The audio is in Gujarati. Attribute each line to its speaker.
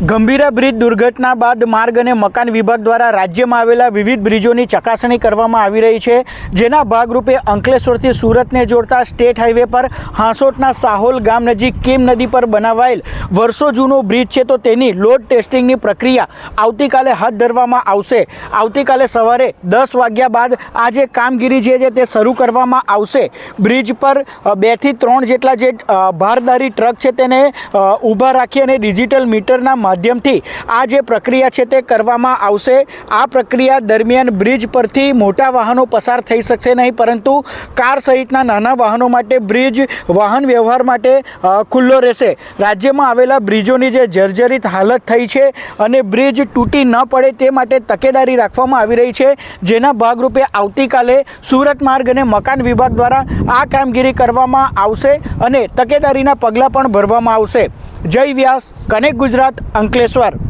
Speaker 1: ગંભીરા બ્રિજ દુર્ઘટના બાદ માર્ગ અને મકાન વિભાગ દ્વારા રાજ્યમાં આવેલા વિવિધ બ્રિજોની ચકાસણી કરવામાં આવી રહી છે, જેના ભાગરૂપે અંકલેશ્વરથી સુરતને જોડતા સ્ટેટ હાઈવે પર હાંસોટના સાહોલ ગામ નજીક કેમ નદી પર બનાવાયેલ વર્ષો જૂનો બ્રિજ છે, તો તેની લોડ ટેસ્ટિંગની પ્રક્રિયા આવતીકાલે હાથ ધરવામાં આવશે. આવતીકાલે સવારે દસ વાગ્યા બાદ આ જે કામગીરી જે છે તે શરૂ કરવામાં આવશે. બ્રિજ પર બેથી ત્રણ જેટલા જે ભારદારી ટ્રક છે, તેને ઊભા રાખી અને ડિજિટલ મીટરના માધ્યમથી આ જે પ્રક્રિયા છે તે કરવામાં આવશે. આ પ્રક્રિયા દરમિયાન બ્રિજ પરથી મોટા વાહનો પસાર થઈ શકશે નહીં, પરંતુ કાર સહિતના નાના વાહનો માટે બ્રિજ, વાહન વ્યવહાર માટે ખુલ્લો રહેશે. રાજ્યમાં આવેલા બ્રિજોની જે જર્જરિત હાલત થઈ છે અને બ્રિજ તૂટી ન પડે તે માટે તકેદારી રાખવામાં આવી રહી છે. જેના ભાગરૂપે આવતીકાલે સુરત માર્ગ અને મકાન વિભાગ દ્વારા આ કામગીરી કરવામાં આવશે અને તકેદારીના પગલાં પણ ભરવામાં આવશે. જય વ્યાસ, કનેક્ટ ગુજરાત અંકલેશ્વર